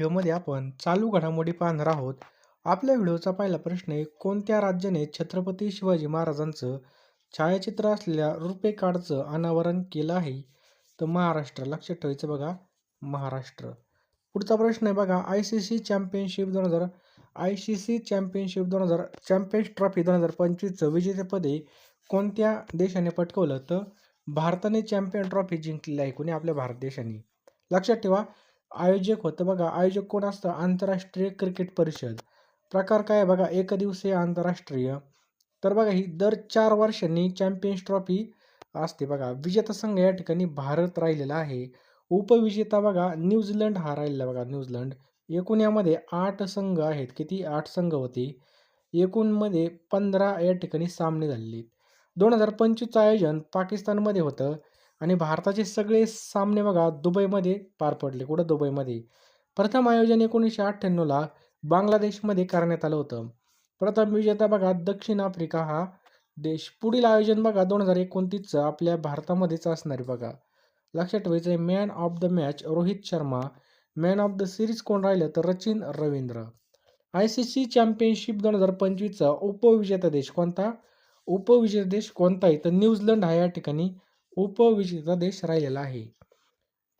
व्हिडिओमध्ये आपण चालू घडामोडी पाहणार आहोत. आपल्या व्हिडिओचा पहिला प्रश्न आहे, कोणत्या राज्याने छत्रपती शिवाजी महाराजांचं छायाचित्र असलेल्या रुपे कार्डचं अनावरण केलं आहे? तर महाराष्ट्र. लक्षात ठेवायचं बघा, महाराष्ट्र. पुढचा प्रश्न आहे बघा, आय सी सी चॅम्पियनशिप दोन हजार आय सी सी चॅम्पियनशिप दोन हजार चॅम्पियन्स ट्रॉफी दोन हजार पंचवीसचं विजेतेपदे कोणत्या देशाने पटकवलं तर भारताने चॅम्पियन ट्रॉफी जिंकलेली आहे. कोणी? आपल्या भारत देशाने. लक्षात ठेवा, आयोजक होतं बघा, आयोजक कोण असतं? आंतरराष्ट्रीय क्रिकेट परिषद. प्रकार काय आहे बघा, एकदिवसीय आंतरराष्ट्रीय. तर बघा ही दर चार वर्षांनी चॅम्पियन्स ट्रॉफी असते बघा. विजेता संघ या ठिकाणी भारत राहिलेला आहे. उपविजेता बघा न्यूझीलंड हा राहिलेला बघा, न्यूझीलंड. एकूण यामध्ये आठ संघ आहेत. किती? आठ संघ होते. एकूणमध्ये पंधरा या ठिकाणी सामने झालेले. दोन हजार पंचवीसचं आयोजन पाकिस्तानमध्ये होतं आणि भारताचे सगळे सामने बघा दुबईमध्ये पार पडले. कुठं? दुबईमध्ये. प्रथम आयोजन एकोणीसशे अठ्ठ्याण्णवला बांगलादेशमध्ये करण्यात आलं होतं. प्रथम विजेता बघा दक्षिण आफ्रिका हा देश. पुढील आयोजन बघा दोन हजार एकोणतीसचं आपल्या भारतामध्येच असणार बघा. लक्षात ठेवायचं आहे, man of the match Rohit Sharma. Man of the series कोण राहिलं? तर Rachin Ravindra. I C C championship दोन हजार पंचवीसचा उपविजेता देश कोणता? उपविजेता देश कोणता आहे? तर न्यूझीलंड हा या ठिकाणी उपविजेता देश राहिलेला आहे.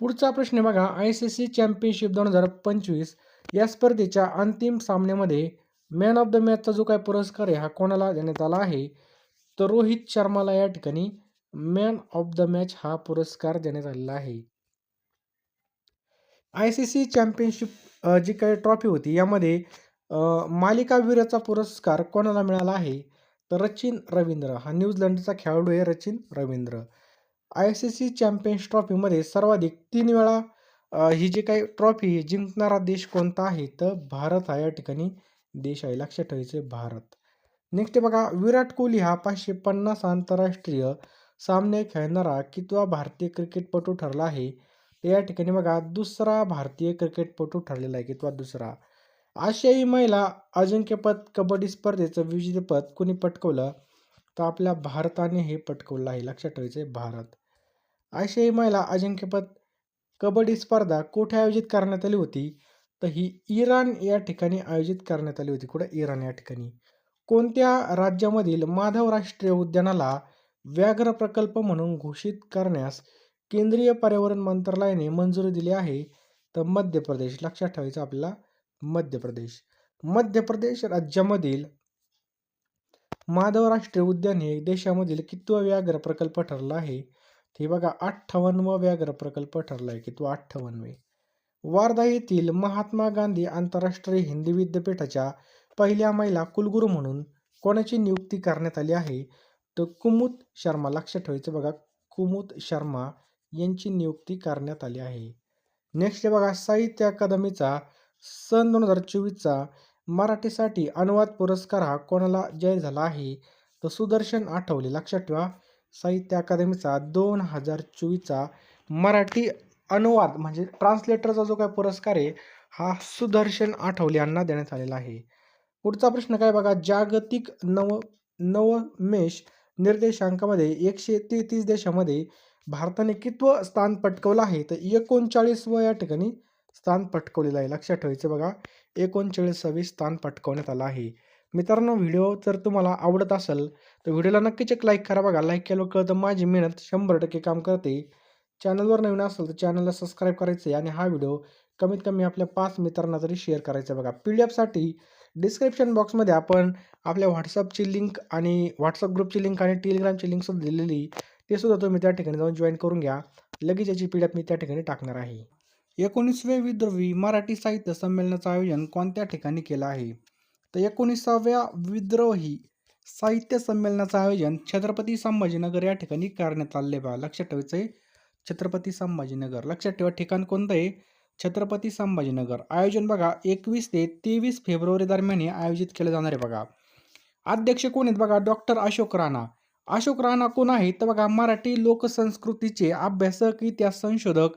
पुढचा प्रश्न बघा, आय सी सी चॅम्पियनशिप दोन हजार पंचवीस या स्पर्धेच्या अंतिम सामन्यामध्ये मॅन ऑफ द मॅचचा जो काही पुरस्कार आहे हा कोणाला देण्यात आला आहे? तर रोहित शर्माला या ठिकाणी मॅन ऑफ द मॅच हा पुरस्कार देण्यात आलेला आहे. आय सी सी चॅम्पियनशिप जी काही ट्रॉफी होती यामध्ये मालिकावीराचा पुरस्कार कोणाला मिळाला आहे? तर रचिन रवींद्र. हा न्यूझीलंडचा खेळाडू आहे Rachin Ravindra. I C C champions ट्रॉफीमध्ये सर्वाधिक तीन वेळा ही जी काही ट्रॉफी ही जिंकणारा देश कोणता आहे? तर भारत हा या ठिकाणी देश आहे. लक्षात ठेवायचं भारत. नेक्स्ट बघा, विराट कोहली हा पाचशे पन्नास आंतरराष्ट्रीय सामने खेळणारा कितवा भारतीय क्रिकेटपटू ठरला आहे? तर या ठिकाणी बघा दुसरा भारतीय क्रिकेटपटू ठरलेला आहे. कितवा? दुसरा. आशियाई महिला अजिंक्यपद कबड्डी स्पर्धेचं विजेतेपद कोणी पटकवलं तर आपल्या भारताने हे पटकवलं आहे. लक्षात ठेवायचं आहे भारत. आशियाई महिला अजिंक्यपद कबड्डी स्पर्धा कुठे आयोजित करण्यात आली होती? तर ही इराण या ठिकाणी आयोजित करण्यात आली होती. कुठे? इराण या ठिकाणी. कोणत्या राज्यामधील माधव राष्ट्रीय उद्यानाला व्याघ्र प्रकल्प म्हणून घोषित करण्यास केंद्रीय पर्यावरण मंत्रालयाने मंजुरी दिली आहे? तर मध्य प्रदेश. लक्षात ठेवायचं आपल्याला मध्य प्रदेश. मध्य प्रदेश राज्यामधील माधव राष्ट्रीय उद्यान हे देशामधील कितवा व्याघ्र प्रकल्प ठरला आहे? हे बघा अठ्ठावन्नवा व्याघ्र प्रकल्प ठरला आहे. तो अठ्ठावन्नवे. वार्धा येथील महात्मा गांधी आंतरराष्ट्रीय हिंदी विद्यापीठाच्या पहिल्या महिला कुलगुरू म्हणून कोणाची नियुक्ती करण्यात आली आहे? तर कुमुद शर्मा. लक्षात ठेवायचं बघा कुमुद शर्मा यांची नियुक्ती करण्यात आली आहे. नेक्स्ट बघा, साहित्य अकादमीचा सन दोन हजार चोवीसचा मराठीसाठी अनुवाद पुरस्कार हा कोणाला जाहीर झाला आहे? तर सुदर्शन आठवले. लक्षात ठेवा, साहित्य अकादमीचा दोन हजार चोवीसचा मराठी अनुवाद म्हणजे ट्रान्सलेटरचा जो काही पुरस्कार आहे हा सुदर्शन आठवले यांना देण्यात आलेला आहे. पुढचा प्रश्न काय बघा, जागतिक नव नवमेश निर्देशांकामध्ये एकशे तेहतीस देशामध्ये भारताने कितवं स्थान पटकवलं आहे? तर एकोणचाळीसवं या ठिकाणी स्थान पटकवलेलं आहे. लक्षात ठेवायचं बघा एकोणचाळीसावे स्थान पटकवण्यात आलं आहे. मित्रांनो व्हिडिओ जर तुम्हाला आवडत असेल तर व्हिडिओला नक्कीच एक लाईक करा बघा. लाईक केलं कळतं माझी मेहनत शंभर टक्के काम करते. चॅनलवर नवीन असेल तर चॅनलला सबस्क्राईब करायचं आहे आणि हा व्हिडिओ कमीत कमी आपल्या पाच मित्रांना तरी शेअर करायचा बघा. पी डी एफसाठी डिस्क्रिप्शन बॉक्समध्ये आपण आपल्या व्हॉट्सअपची लिंक आणि व्हॉट्सअप ग्रुपची लिंक आणि टेलिग्रामची लिंकसुद्धा दिलेली ते सुद्धा तुम्ही त्या ठिकाणी जाऊन जॉईन करून घ्या. लगेच याची पी डी एफ मी त्या ठिकाणी टाकणार आहे. एकोणीसवे विद्रोही मराठी साहित्य संमेलनाचं आयोजन कोणत्या ठिकाणी केलं आहे? तर एकोणीसाव्या विद्रोही साहित्य संमेलनाचं आयोजन छत्रपती संभाजीनगर या ठिकाणी करण्यात आले बघा. लक्षात ठेवायचं आहे छत्रपती संभाजीनगर. लक्षात ठेवा ठिकाण कोणतं आहे? छत्रपती संभाजीनगर. आयोजन बघा एकवीस ते तेवीस फेब्रुवारी दरम्यान हे आयोजित केलं जाणार आहे बघा. अध्यक्ष कोण आहेत बघा? डॉक्टर अशोक राणा. अशोक राणा कोण आहेत? तर बघा मराठी लोकसंस्कृतीचे अभ्यासक, इतिहास संशोधक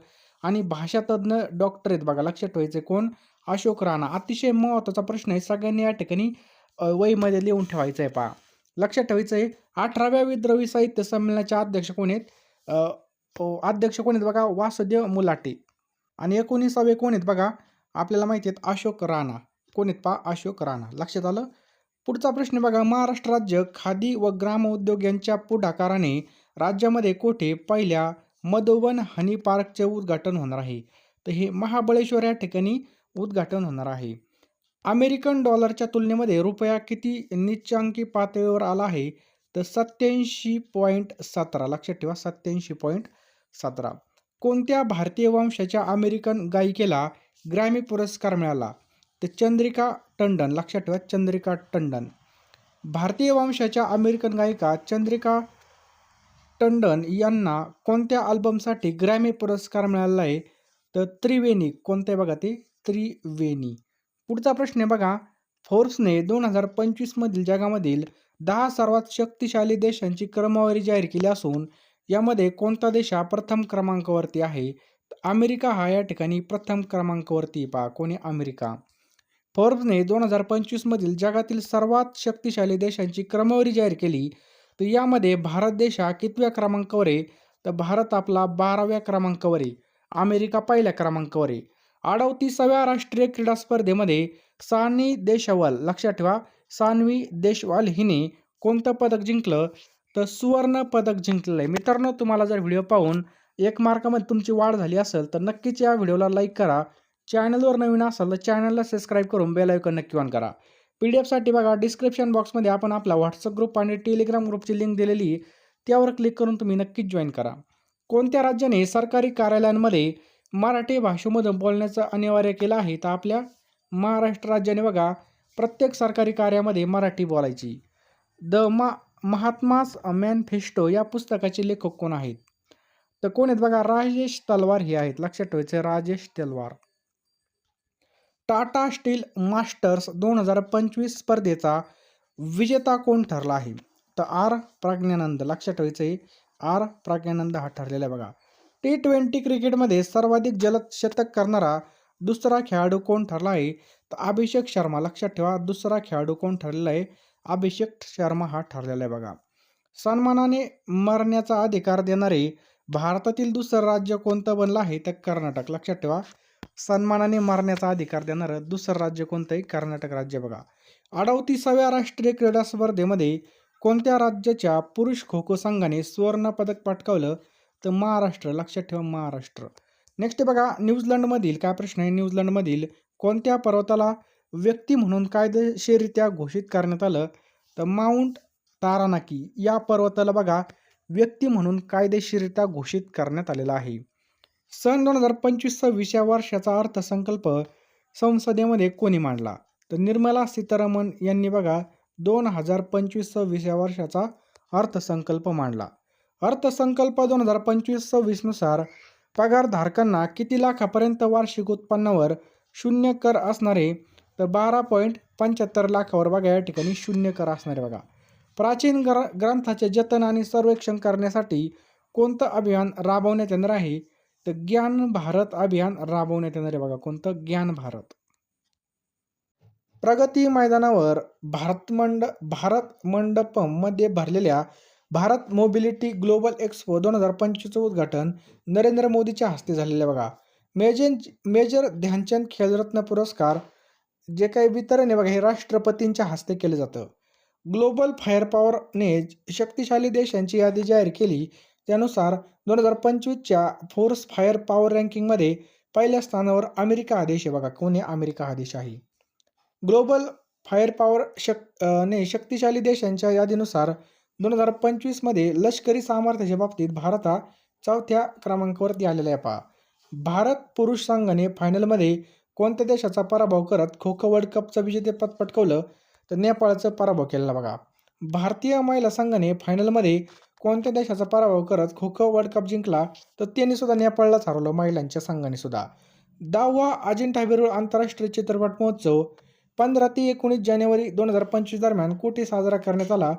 आणि भाषातज्ञ डॉक्टर आहेत बघा. लक्षात ठेवायचे कोण? अशोक राणा. अतिशय महत्त्वाचा प्रश्न आहे. सगळ्यांनी या ठिकाणी वहीमध्ये लिहून ठेवायचं आहे पहा. लक्षात ठेवायचं आहे अठराव्या विद्रोही साहित्य संमेलनाचे अध्यक्ष कोण आहेत? अध्यक्ष कोण आहेत बघा? वासुदेव मुलाटे. आणि एकोणीसावे कोण आहेत बघा? आपल्याला माहिती आहेत अशोक राणा कोण आहेत पहा अशोक राणा लक्षात आलं पुढचा प्रश्न बघा महाराष्ट्र राज्य खादी व ग्रामोद्योग यांच्या पुढाकाराने राज्यामध्ये कोठे पहिल्या मधुवन हनी पार्कचे उद्घाटन होणार आहे तर हे महाबळेश्वर या ठिकाणी उद्घाटन होणार आहे. अमेरिकन डॉलरच्या तुलनेमध्ये रुपया किती निच्चांकी पातळीवर आला आहे तर सत्याऐंशी पॉईंट सतरा. लक्षात ठेवा सत्याऐंशी पॉईंट सतरा. कोणत्या भारतीय वंशाच्या अमेरिकन गायिकेला ग्रॅमी पुरस्कार मिळाला? तर चंद्रिका टंडन. लक्षात ठेवा चंद्रिका टंडन. भारतीय वंशाच्या अमेरिकन गायिका चंद्रिका टंडन यांना कोणत्या अल्बमसाठी ग्रॅमी पुरस्कार मिळाला आहे? तर त्रिवेणी. कोणते बघा ते त्रिवेणी. पुढचा प्रश्न आहे बघा. फोर्सने दोन हजार पंचवीसमधील जगामधील दहा सर्वात शक्तिशाली देशांची क्रमवारी जाहीर केली असून यामध्ये कोणता देश हा प्रथम क्रमांकावरती आहे? अमेरिका हा या ठिकाणी प्रथम क्रमांकावरती पहा. कोणी अमेरिका. फोर्ब्सने दोन हजार पंचवीसमधील जगातील सर्वात शक्तिशाली देशांची क्रमवारी जाहीर केली. तर यामध्ये भारत देश हा कितव्या क्रमांकावर आहे? तर भारत आपला बाराव्या क्रमांकावर आहे. अमेरिका पहिल्या क्रमांकावर आहे. अडवतीसाव्या राष्ट्रीय क्रीडा स्पर्धेमध्ये सानी देशवाल लक्षात ठेवा सानवी देशवाल हिने कोणतं पदक जिंकलं? तर सुवर्ण पदक जिंकलेलं आहे मित्रांनो तुम्हाला जर व्हिडिओ पाहून एक मार्कामध्ये तुमची वाढ झाली असेल तर नक्कीच या व्हिडिओला लाईक करा. चॅनलवर नवीन असाल तर चॅनलला सबस्क्राईब करून बेल आयकॉन नक्की ऑन करा. पी डी एफसाठी बघा डिस्क्रिप्शन बॉक्समध्ये आपण आपला व्हॉट्सअप ग्रुप आणि टेलिग्राम ग्रुपची लिंक दिलेली त्यावर क्लिक करून तुम्ही नक्कीच जॉईन करा. कोणत्या राज्याने सरकारी कार्यालयांमध्ये मराठी भाषेमधून बोलण्याचं अनिवार्य केलं आहे तर आपल्या महाराष्ट्र राज्याने बघा प्रत्येक सरकारी कार्यामध्ये मराठी बोलायची. द मा महात्मास मॅनफेस्टो या पुस्तकाचे लेखक कोण आहेत? तर कोण आहेत बघा राजेश तलवार हे आहेत. लक्षात ठेवायचे राजेश तलवार. टाटा स्टील मास्टर्स दोन हजार पंचवीस स्पर्धेचा विजेता कोण ठरला आहे? तर आर. प्रज्ञानंद. लक्षात ठेवायचं आहे आर. प्रज्ञानंद हा ठरलेला आहे बघा. टी ट्वेंटी क्रिकेटमध्ये सर्वाधिक जलद शतक करणारा दुसरा खेळाडू कोण ठरला आहे? तर अभिषेक शर्मा. लक्षात ठेवा दुसरा खेळाडू कोण ठरलेला आहे? अभिषेक शर्मा हा ठरलेला आहे बघा. सन्मानाने मरण्याचा अधिकार देणारे भारतातील दुसरं राज्य कोणतं बनलं आहे? तर कर्नाटक. लक्षात ठेवा सन्मानाने मारण्याचा अधिकार देणारं दुसरं राज्य कोणतंही कर्नाटक राज्य बघा. अडवतीसाव्या राष्ट्रीय क्रीडा स्पर्धेमध्ये कोणत्या राज्याच्या पुरुष खो खो संघाने सुवर्णपदक पटकावलं? तर महाराष्ट्र लक्षात ठेवा महाराष्ट्र. नेक्स्ट बघा न्यूझीलंडमधील काय प्रश्न आहे? न्यूझीलंडमधील कोणत्या पर्वताला व्यक्ती म्हणून कायदेशीररित्या घोषित करण्यात आलं? तर माउंट तारानाकी या पर्वताला बघा व्यक्ती म्हणून कायदेशीररित्या घोषित करण्यात आलेला आहे. सन दोन हजार पंचवीस सव्वीस या वर्षाचा अर्थसंकल्प संसदेमध्ये कोणी मांडला? तर निर्मला सीतारामन यांनी बघा दोन हजार पंचवीस सव्वीस या वर्षाचा अर्थसंकल्प मांडला. अर्थसंकल्प दोन हजार पंचवीस सव्वीसनुसार पगारधारकांना किती लाखापर्यंत वार्षिक उत्पन्नावर शून्य कर असणारे तर बारा पॉईंट पंच्याहत्तर लाखावर बघा या ठिकाणी शून्य कर असणारे बघा. प्राचीन ग्र ग्रंथाचे जतन आणि सर्वेक्षण करण्यासाठी कोणतं अभियान राबवण्यात येणार आहे? तर ज्ञान भारत अभियान राबवण्यात येणार आहे बघा कोणतं? ज्ञान भारत. प्रगती मैदानावर भारत मंड भारत मंडपममध्ये भरलेल्या भारत मोबिलिटी ग्लोबल एक्सपो दोन हजार पंचवीसचं उद्घाटन नरेंद्र मोदीच्या हस्ते झालेलं बघा. मेजन मेजर ध्यानचंद खेलरत्न पुरस्कार जे काही वितरण आहे बघा हे राष्ट्रपतींच्या हस्ते केलं जातं. ग्लोबल फायर पॉवरने शक्तिशाली देशांची यादी जाहीर केली. त्यानुसार दोन हजार पंचवीसच्या फोर्स फायर पॉवर रँकिंगमध्ये पहिल्या स्थानावर अमेरिका हा देश आहे बघा. कोण आहे? अमेरिका हा देश आहे. ग्लोबल फायर पॉवर शक ने शक्तिशाली देशांच्या यादीनुसार दोन हजार पंचवीसमध्ये लष्करी सामर्थ्याच्या बाबतीत भारत हा चौथ्या क्रमांकावरती आलेला आहे. पहा. भारत पुरुष संघाने फायनलमध्ये कोणत्या देशाचा पराभव करत खो खो वर्ल्ड कपचं विजेतेपद पटकवलं? तर नेपाळचं पराभव केलेला बघा. भारतीय महिला संघाने फायनलमध्ये कोणत्या देशाचा पराभव करत खो खो वर्ल्ड कप जिंकला? तर त्यांनी सुद्धा नेपाळलाच हरवलं महिलांच्या संघाने सुद्धा. दहावा अजिंठा वेरूळ आंतरराष्ट्रीय चित्रपट महोत्सव पंधरा ते एकोणीस जानेवारी दोन हजार पंचवीस दरम्यान कुठे साजरा करण्यात आला?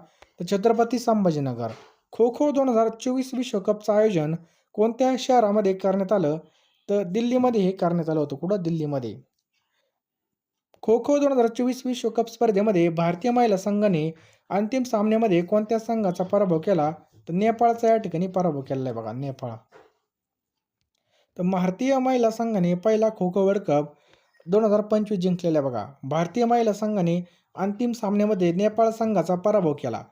छत्रपती संभाजीनगर. खो खो दोन हजार चोवीस विश्वकपचं आयोजन कोणत्या शहरामध्ये करण्यात आलं? तर दिल्लीमध्ये हे करण्यात आलं होतं. कुठं? दिल्लीमध्ये. खो खो दोन हजार चोवीस विश्वकप स्पर्धेमध्ये भारतीय महिला संघाने अंतिम सामन्यामध्ये कोणत्या संघाचा पराभव केला? तर नेपाळचा या ठिकाणी पराभव केलेला आहे बघा नेपाळ. तर भारतीय महिला संघाने पहिला खो खो वर्ल्ड कप दोन हजार पंचवीस जिंकलेला आहे बघा. भारतीय महिला संघाने अंतिम सामन्यामध्ये नेपाळ संघाचा पराभव केला.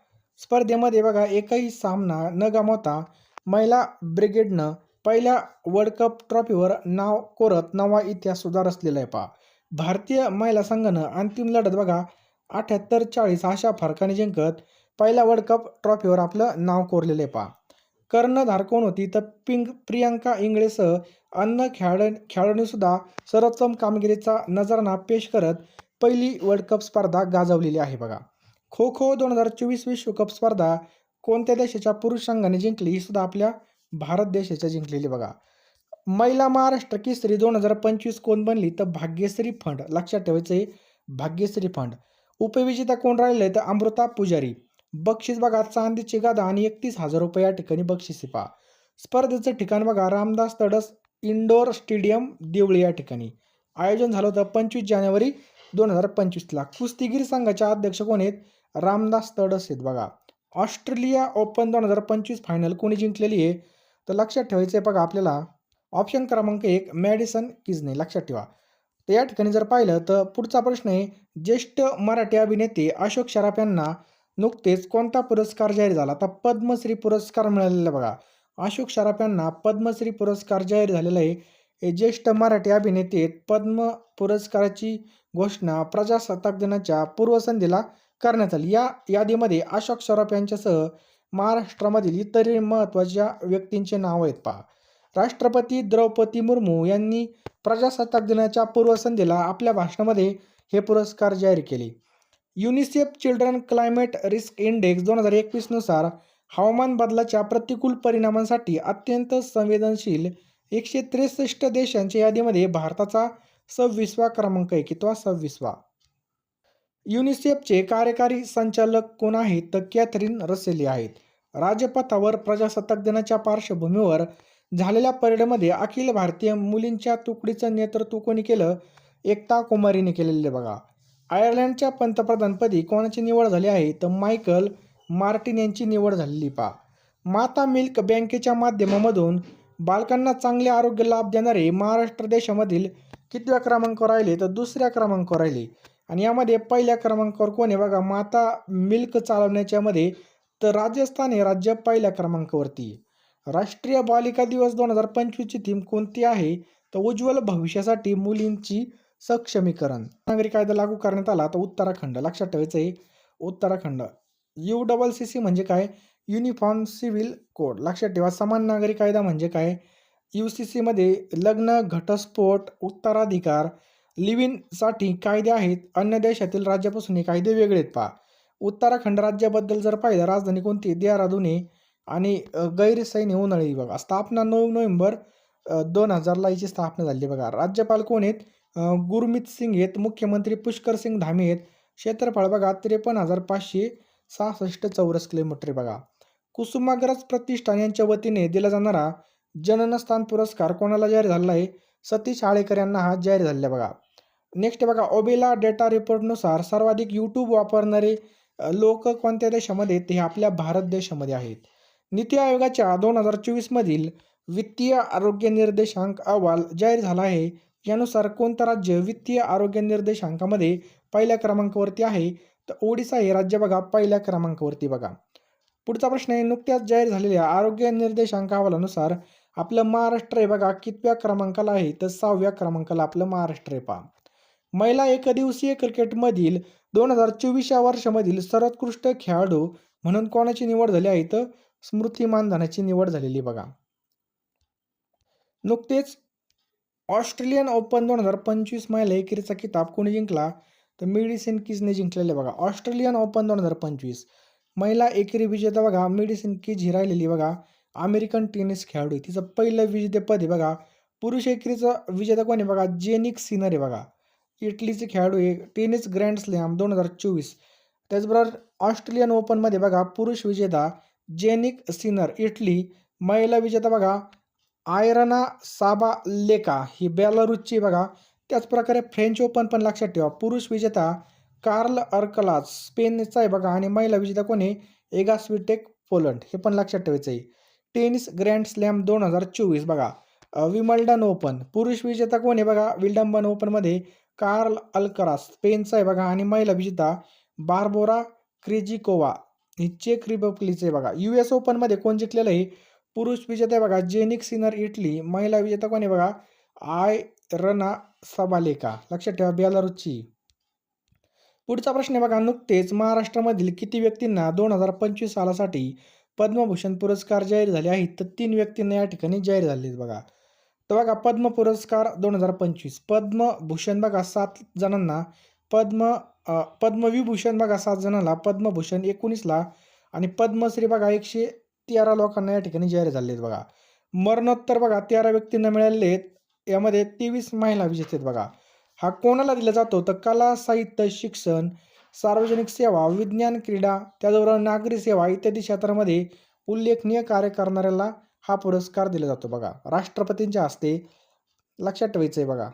स्पर्धेमध्ये बघा एकही सामना न गमावता महिला ब्रिगेडनं पहिल्या वर्ल्ड कप ट्रॉफीवर नाव कोरत नवा इतिहास सुद्धा रचलेला आहे पहा. भारतीय महिला संघानं अंतिम लढत बघा अठ्याहत्तर चाळीस अशा फरकाने जिंकत पहिल्या वर्ल्ड कप ट्रॉफीवर आपलं नाव कोरलेलं आहे पहा. कर्णधार कोण होती तर पिंग प्रियांका इंगळेसह अन्य खेळाड खेळाडूंनीसुद्धा सर्वोत्तम कामगिरीचा नजराना पेश करत पहिली वर्ल्ड कप स्पर्धा गाजवलेली आहे बघा. खो खो दोन हजार चोवीस विश्वकप स्पर्धा कोणत्या देशाच्या पुरुष संघाने जिंकली ही सुद्धा आपल्या भारत देशाच्या जिंकलेली बघा. महिला महाराष्ट्र केसरी दोन हजार पंचवीस कोण बनली तर भाग्यश्री फंड. लक्षात ठेवायचं आहे भाग्यश्री फंड. उपविजेता कोण राहिले तर अमृता पुजारी. बक्षीस बघा चांदीची गादा आणि एकतीस हजार रुपये या ठिकाणी बक्षीस पहा. स्पर्धेचं ठिकाण बघा रामदास तडस इंडोर स्टेडियम देवळी या ठिकाणी. आयोजन झालं होतं पंचवीस जानेवारी दोन हजार पंचवीसला. कुस्तीगीर संघाचे अध्यक्ष कोण आहेत रामदास तडस आहेत बघा. ऑस्ट्रेलिया ओपन दोन हजार पंचवीस फायनल कोणी जिंकलेली आहे? तर लक्षात ठेवायचं आहे बघा आपल्याला. ऑप्शन क्रमांक एक मॅडिसन किजने. लक्षात ठेवा. तर या ठिकाणी जर पाहिलं तर पुढचा प्रश्न आहे ज्येष्ठ मराठी अभिनेते अशोक शराफ यांना नुकतेच कोणता पुरस्कार जाहीर झाला? तर पद्मश्री पुरस्कार मिळालेला बघा. अशोक शराफ यांना पद्मश्री पुरस्कार जाहीर झालेला आहे. हे ज्येष्ठ मराठी अभिनेते पद्म पुरस्काराची घोषणा प्रजासत्ताक दिनाच्या पूर्वसंध्येला करण्यात आली. या यादीमध्ये अशोक शराफ यांच्यासह महाराष्ट्रामधील इतरही महत्त्वाच्या व्यक्तींचे नाव आहेत पहा. राष्ट्रपती द्रौपदी मुर्मू यांनी प्रजासत्ताक दिनाच्या पूर्वसंध्येला आपल्या भाषणामध्ये हे पुरस्कार जाहीर केले. UNICEF children climate risk index दोन हजार एकवीसनुसार हवामान बदलाच्या प्रतिकूल परिणामांसाठी अत्यंत संवेदनशील एकशे त्रेसष्ट देशांच्या यादीमध्ये भारताचा सव्वीसवा क्रमांक आहे किंवा सव्वीसवा. युनिसेफचे कार्यकारी संचालक कोण आहेत तर कॅथरीन रसेली आहेत. राजपथावर प्रजासत्ताक दिनाच्या पार्श्वभूमीवर झालेल्या परेडमध्ये अखिल भारतीय मुलींच्या तुकडीचं नेतृत्व कोणी केलं? एकता कुमारीने केलेले बघा. आयर्लंडच्या पंतप्रधानपदी कोणाची निवड झाली आहे? तर मायकल मार्टिन यांची निवड झालेली पा माता मिल्क बँकेच्या माध्यमामधून बालकांना चांगले आरोग्य लाभ देणारे महाराष्ट्र देशामधील कितव्या क्रमांकावर राहिले? तर दुसऱ्या क्रमांकावर राहिले. आणि यामध्ये पहिल्या क्रमांकावर कोण आहे बघा माता मिल्क चालवण्याच्यामध्ये तर राजस्थान हे राज्य पहिल्या क्रमांकावरती राष्ट्रीय बालिका दिवस दोन हजार पंचवीसची थीम कोणती आहे? तर उज्ज्वल भविष्यासाठी मुलींची सक्षमीकरण. नागरिक कायदा लागू करण्यात आला तर उत्तराखंड. लक्षात ठेवायचं आहे Uttarakhand. U double C C म्हणजे काय? युनिफॉर्म सिव्हिल कोड लक्षात ठेवा समान नागरिक कायदा म्हणजे काय? यू सी सीमध्ये लग्न घटस्फोट उत्तराधिकार लिव्हिनसाठी कायदे आहेत. अन्य देशातील राज्यापासून हे कायदे वेगळे आहेत. पहा. उत्तराखंड राज्याबद्दल जर पाहिलं राजधानी कोणती? देहरादून आणि गैरसैन्य उन्हाळी बघा. स्थापना नऊ नोव्हेंबर दोन हजारला याची स्थापना झाली बघा. राज्यपाल कोण आहेत? गुरमित गुरमीत सिंग आहेत. मुख्यमंत्री पुष्कर सिंग धामी आहेत. क्षेत्रफळ बघा त्रेपन्न हजार पाचशे सहासष्ट चौरस किलोमीटर आहे बघा. कुसुमाग्रज प्रतिष्ठान यांच्या वतीने दिला जाणारा जननस्थान पुरस्कार कोणाला जाहीर झालेला आहे? सतीश आळेकर यांना हा जाहीर झालेला आहे बघा. नेक्स्ट बघा ओबेला डेटा रिपोर्टनुसार सर्वाधिक यूट्यूब वापरणारे लोक कोणत्या देशामध्ये आहेत? ते आपल्या भारत देशामध्ये आहेत. नीती आयोगाच्या दोन हजार चोवीसमधील वित्तीय आरोग्य निर्देशांक अहवाल जाहीर झाला आहे. यानुसार कोणतं राज्य वित्तीय आरोग्य निर्देशांकामध्ये पहिल्या क्रमांकावरती आहे? तर ओडिसा हे राज्य बघा पहिल्या क्रमांकावरती बघा. पुढचा प्रश्न आहे नुकत्याच जाहीर झालेल्या आरोग्य निर्देशांक अहवालानुसार आपलं महाराष्ट्र हे बघा कितव्या क्रमांकाला आहे? तर सहाव्या क्रमांकाला आपलं महाराष्ट्र आहे पहा. महिला एकदिवसीय क्रिकेटमधील दोन हजार चोवीस या वर्षामधील सर्वोत्कृष्ट खेळाडू म्हणून कोणाची निवड झाली आहे तर स्मृती मानधनाची निवड झालेली बघा. नुकतेच ऑस्ट्रेलियन ओपन दोन हजार पंचवीस महिला एकेरीचा किताब कोणी जिंकला? तर मेडिसिन किजने जिंकलेले बघा. ऑस्ट्रेलियन ओपन दोन हजार पंचवीस महिला एकेरी विजेता बघा. मेडिसिन किज ही राहिलेली बघा. अमेरिकन टेनिस खेळाडू तिचं पहिलं विजेतेपद आहे बघा. पुरुष एकेरीचं विजेता कोणी बघा? जेनिक सिनर आहे बघा. इटलीचे खेळाडू हे टेनिस ग्रँड स्लॅम दोन हजार चोवीस. त्याचबरोबर ऑस्ट्रेलियन ओपनमध्ये बघा पुरुष विजेता जेनिक सिनर इटली महिला विजेता बघा आयरना साबा लेका ही बेलारूसची बघा. त्याचप्रकारे फ्रेंच ओपन पण लक्षात ठेवा पुरुष विजेता कार्ल अर्कलाज स्पेनचा आहे बघा आणि महिला विजेता कोण आहे? एगा स्विटेक पोलंड हे पण लक्षात ठेवायचं आहे टेनिस ग्रँड स्लॅम दोन हजार चोवीस बघा विमल्डन ओपन पुरुष विजेता कोण आहे बघा? विल्डंबन ओपनमध्ये कार्ल अल्करास स्पेनचा आहे बघा. आणि महिला विजेता बार्बोरा क्रिजिकोवा ही चेक रिपब्लिकचे आहे बघा. यू एस ओपनमध्ये कोण जिंकलेलं आहे? पुरुष विजेता आहे बघा. Jannik Sinner Italy. महिला विजेता कोण आहे बघा? Aryna Sabalenka. लक्षात ठेवा बेलारूसची. पुढचा प्रश्न आहे बघा. नुकतेच महाराष्ट्रामधील किती व्यक्तींना दोन हजार पंचवीस सालासाठी पद्मभूषण पुरस्कार जाहीर झाले आहेत? तर तीन व्यक्तींना या ठिकाणी जाहीर झाले आहेत बघा. तर बघा पद्म पुरस्कार दोन हजार पंचवीस. पद्मभूषण बघा सात जणांना. पद्म पद्मविभूषण बघा सात जणांना. पद्मभूषण एकोणीसला आणि पद्मश्री बघा एकशे तेरा लोकांना या ठिकाणी जाहीर झाले आहेत बघा. मरणोत्तर बघा तेरा व्यक्तींना मिळालेले आहेत. यामध्ये तेवीस महिला विजेते आहेत बघा. हा कोणाला दिला जातो? तर कला साहित्य शिक्षण सार्वजनिक सेवा विज्ञान क्रीडा त्याचबरोबर नागरी सेवा इत्यादी क्षेत्रामध्ये उल्लेखनीय कार्य करणाऱ्याला हा पुरस्कार दिला जातो बघा. राष्ट्रपतींच्या हस्ते लक्षात ठेवायचं आहे बघा.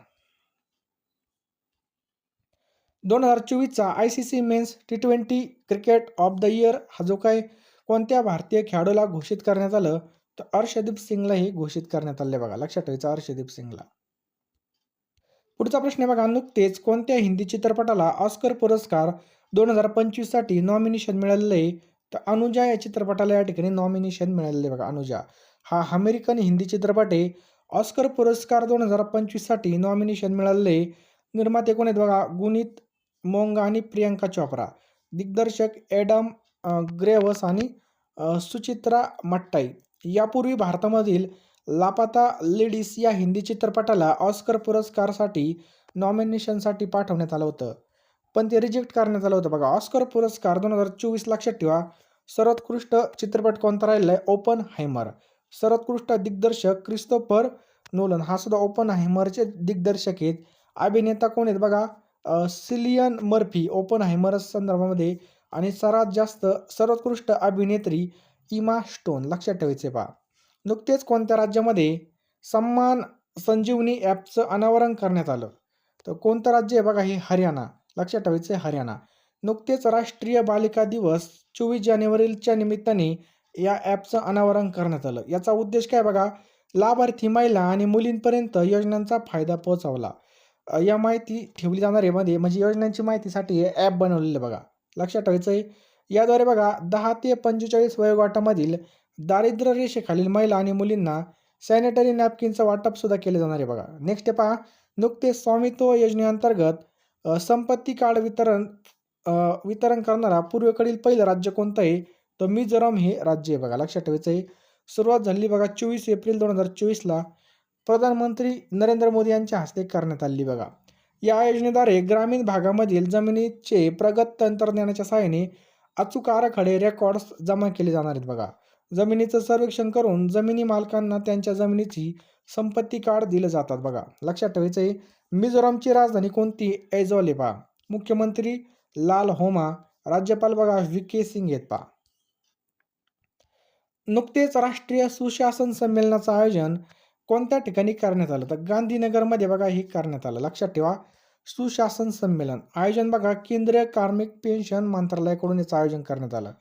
दोन हजार चोवीसचा I C C men's T twenty cricket of the year हा जो काय कोणत्या भारतीय खेळाडूला घोषित करण्यात आलं तर अर्षदीप सिंगला हे घोषित करण्यात आले बघा. लक्षात ठेवायचं अर्षदीप सिंगला. पुढचा प्रश्न आहे बघा नुकतेच कोणत्या हिंदी चित्रपटाला ऑस्कर पुरस्कार दोन हजार पंचवीससाठी नॉमिनेशन मिळालेलं आहे? तर अनुजा या चित्रपटाला या ठिकाणी नॉमिनेशन मिळालेलं आहे बघा अनुजा. हा अमेरिकन हिंदी चित्रपट आहे. ऑस्कर पुरस्कार दोन हजार पंचवीससाठी नॉमिनेशन मिळाले निर्माते कोण आहेत बघा? गुणित मोंगा आणि प्रियंका चोप्रा. दिग्दर्शक ॲडम ग्रेवस आणि सुचित्रा मट्टाई. यापूर्वी भारतामधील लापाता लेडीज या हिंदी चित्रपटाला ऑस्कर पुरस्कारसाठी नॉमिनेशनसाठी पाठवण्यात आलं होतं. पण ते रिजेक्ट करण्यात आलं होतं बघा. ऑस्कर पुरस्कार दोन हजार चोवीस लक्षात ठेवा. सर्वोत्कृष्ट चित्रपट कोणता राहिला आहे? Oppenheimer. सर्वोत्कृष्ट दिग्दर्शक क्रिस्तोफर नोलन. हा सुद्धा ओपन हायमरचे दिग्दर्शक आहेत. अभिनेता कोण आहेत बघा? Cillian Murphy. ओपन हायमर संदर्भामध्ये. आणि सर्वात जास्त सर्वोत्कृष्ट अभिनेत्री इमा स्टोन. लक्षात ठेवायचे पहा. नुकतेच कोणत्या राज्यामध्ये सन्मान संजीवनी ॲपचं अनावरण करण्यात आलं? तर कोणतं राज्य आहे बघा हे? हरियाणा. लक्षात ठेवायचं हरियाणा. नुकतेच राष्ट्रीय बालिका दिवस चोवीस जानेवारीच्या निमित्ताने या ॲपचं अनावरण करण्यात आलं. याचा उद्देश काय बघा? लाभार्थी महिला आणि मुलींपर्यंत योजनांचा फायदा पोहोचवला. या माहिती ठेवली जाणार आहे मध्ये. म्हणजे योजनांची माहितीसाठी हे ॲप बनवलेलं बघा. लक्षात ठेवायचं आहे. याद्वारे बघा दहा ते पंचेचाळीस वयोगटामधील दारिद्र्य रेषेखालील महिला आणि मुलींना सॅनिटरी नॅपकिनचं वाटपसुद्धा केलं जाणार आहे बघा. नेक्स्ट पहा. नुकतेच स्वामित्व योजनेअंतर्गत संपत्ती कार्ड वितरण वितरण करणारा पूर्वेकडील पहिलं राज्य कोणतं आहे? तर मिझोराम हे राज्य आहे बघा लक्षात ठेवायचं आहे. सुरुवात झाली बघा चोवीस एप्रिल दोन हजार चोवीसला प्रधानमंत्री नरेंद्र मोदी यांच्या हस्ते करण्यात आली बघा. या योजनेद्वारे ग्रामीण भागामधील जमिनीचे प्रगत तंत्रज्ञानाच्या सहाय्याने अचूक आराखडे रेकॉर्ड्स जमा केले जाणार आहेत बघा. जमिनीचं सर्वेक्षण करून जमिनी मालकांना त्यांच्या जमिनीची संपत्ती कार्ड दिलं जातात बघा. लक्षात ठेवायचं आहे मिझोरामची राजधानी कोणती? ऐजॉले पहा. मुख्यमंत्री लाल होमा राज्यपाल बघा व्ही के सिंग आहेत पहा. नुकतेच राष्ट्रीय सुशासन संमेलनाचं आयोजन कोणत्या ठिकाणी करण्यात आलं? तर गांधीनगरमध्ये बघा हे करण्यात आलं. लक्षात ठेवा सुशासन संमेलन. आयोजन बघा केंद्रीय कार्मिक पेन्शन मंत्रालयाकडून याचं आयोजन करण्यात आलं.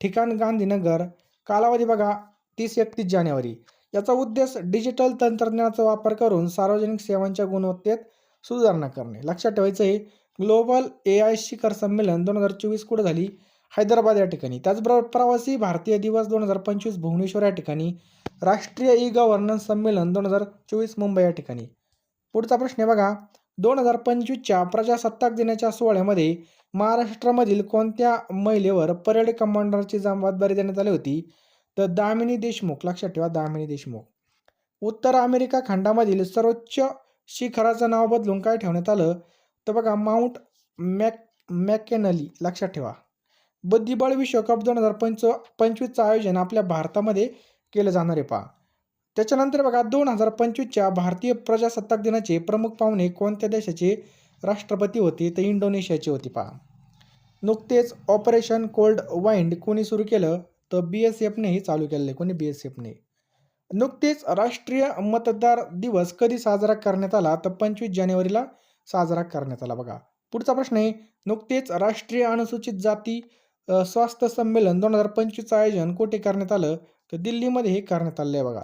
ठिकाण गांधीनगर कालावधी बघा तीस एकतीस जानेवारी. याचा उद्देश डिजिटल तंत्रज्ञानाचा वापर करून सार्वजनिक सेवांच्या गुणवत्तेत सुधारणा करणे. लक्षात ठेवायचं आहे ग्लोबल ए आय शिखर संमेलन दोन हजार चोवीस कुठं झाली? हैदराबाद या ठिकाणी. त्याचबरोबर प्रवासी भारतीय दिवस दोन हजार पंचवीस भुवनेश्वर या ठिकाणी. राष्ट्रीय ई गव्हर्नन्स संमेलन दोन हजार चोवीस मुंबई या ठिकाणी. पुढचा प्रश्न आहे बघा. दोन हजार पंचवीसच्या प्रजासत्ताक दिनाच्या सोहळ्यामध्ये महाराष्ट्रामधील कोणत्या महिलेवर परेड कमांडरची जबाबदारी देण्यात आली होती? तर दामिनी देशमुख लक्षात ठेवा दामिनी देशमुख. उत्तर अमेरिका खंडामधील सर्वोच्च शिखराचं नाव बदलून काय ठेवण्यात आलं? तर बघा माउंट मॅक मॅकेनली लक्षात ठेवा. बुद्धिबळ विश्वकप दोन हजार पंच पंचवीसचं आयोजन आपल्या भारतामध्ये केलं जाणार आहे पहा. त्याच्यानंतर बघा दोन हजार पंचवीसच्या भारतीय प्रजासत्ताक दिनाचे प्रमुख पाहुणे कोणत्या देशाचे राष्ट्रपती होते? तर इंडोनेशियाचे होते पहा. नुकतेच ऑपरेशन कोल्ड वाइंड कोणी सुरू केलं? तर बी एस एफनेही चालू केलेलं आहे. कोणी? बी एस एफने नुकतेच राष्ट्रीय मतदार दिवस कधी साजरा करण्यात आला? तर पंचवीस जानेवारीला साजरा करण्यात आला बघा. पुढचा प्रश्न आहे नुकतेच राष्ट्रीय अनुसूचित जाती स्वास्थ्य संमेलन दोन हजार पंचवीसचं आयोजन कुठे करण्यात आलं? तर दिल्लीमध्ये हे करण्यात आलं आहे बघा.